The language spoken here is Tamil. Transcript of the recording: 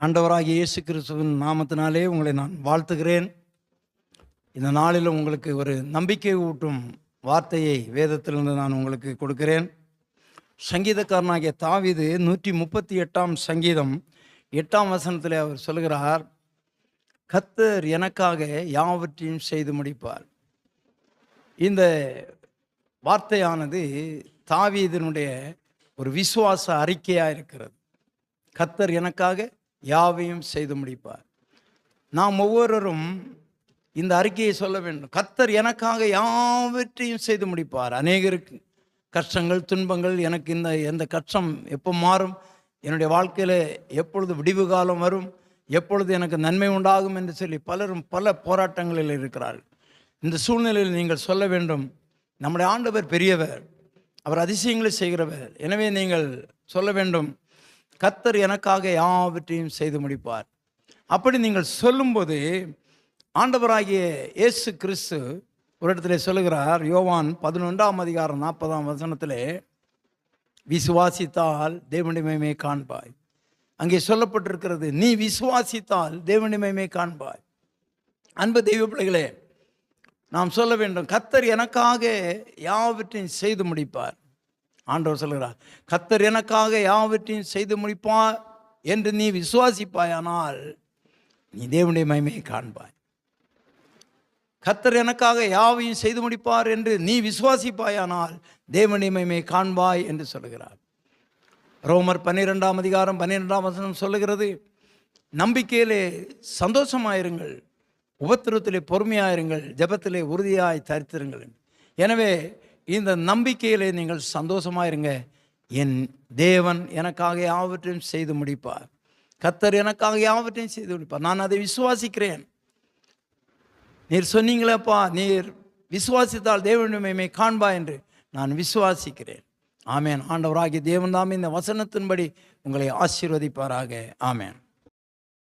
ஆண்டவராக இயேசு கிறிஸ்துவின் நாமத்தினாலே உங்களை நான் வாழ்த்துகிறேன். இந்த நாளிலும் உங்களுக்கு ஒரு நம்பிக்கை ஊட்டும் வார்த்தையை வேதத்திலிருந்து நான் உங்களுக்கு கொடுக்கிறேன். சங்கீதக்காரனாகிய தாவீது நூற்றி முப்பத்தி எட்டாம் சங்கீதம் எட்டாம் வசனத்தில் அவர் சொல்கிறார் கத்தர் எனக்காக யாவற்றையும் செய்து முடிப்பார். இந்த வார்த்தையானது தாவீதினுடைய ஒரு விசுவாச அறிக்கையாக இருக்கிறது. கத்தர் எனக்காக யாவையும் செய்து முடிப்பார். நாம் ஒவ்வொருவரும் இந்த அறிக்கையை சொல்ல வேண்டும். கத்தர் எனக்காக யாவற்றையும் செய்து முடிப்பார். அநேகருக்கு கஷ்டங்கள் துன்பங்கள் எனக்கு இந்த எந்த கஷ்டம் எப்போ மாறும்? என்னுடைய வாழ்க்கையில் எப்பொழுது விடிவு காலம் வரும்? எப்பொழுது எனக்கு நன்மை உண்டாகும் என்று சொல்லி பலரும் பல போராட்டங்களில் இருக்கிறார்கள். இந்த சூழ்நிலையில் நீங்கள் சொல்ல வேண்டும் நம்முடைய ஆண்டவர் பெரியவர் அவர் அதிசயங்களை செய்கிறவர். எனவே நீங்கள் சொல்ல வேண்டும் கத்தர் எனக்காக யாவற்றையும் செய்து முடிப்பார். அப்படி நீங்கள் சொல்லும்போது ஆண்டவராகிய இயேசு கிறிஸ்து ஒரு இடத்துல சொல்லுகிறார் யோவான் பதினொன்றாம் அதிகாரம் நாற்பதாம் வசனத்தில் விசுவாசித்தால் தேவனுடைய காண்பாய். அங்கே சொல்லப்பட்டிருக்கிறது நீ விசுவாசித்தால் தேவனுடைய காண்பாய். அன்பு தெய்வ பிள்ளைகளே நாம் சொல்ல வேண்டும் கத்தர் எனக்காக யாவற்றையும் செய்து முடிப்பார். ஆண்டவர் சொல்கிறார் கத்தர் எனக்காக யாவற்றையும் செய்து முடிப்பார் என்று நீ விசுவாசிப்பாயானால் நீ தேவனுடைய மகிமையை காண்பாய். கத்தர் எனக்காக யாவையும் செய்து முடிப்பார் என்று நீ விசுவாசிப்பாயானால் தேவனுடைய மகிமையை காண்பாய் என்று சொல்கிறார் ரோமர் பன்னிரெண்டாம் அதிகாரம் பன்னிரெண்டாம் வசனம் சொல்லுகிறது நம்பிக்கையிலே சந்தோஷமாயிருங்கள் உபத்திரத்திலே பொறுமையாயிருங்கள் ஜெபத்திலே உறுதியாய் தரித்திருங்கள் எனவே இந்த நம்பிக்கையிலே நீங்கள் சந்தோஷமாயிருங்க என் தேவன் எனக்காக யாவற்றையும் செய்து முடிப்பார். கத்தர் எனக்காக யாவற்றையும் செய்து முடிப்பார். நான் அதை விசுவாசிக்கிறேன். நீர் சொன்னீங்களேப்பா நீர் விசுவாசித்தால் தேவனுடைய காண்பா என்று நான் விசுவாசிக்கிறேன். ஆமேன். ஆண்டவராகிய தேவன்தாமே இந்த வசனத்தின்படி உங்களை ஆசீர்வதிப்பாராக. ஆமேன்.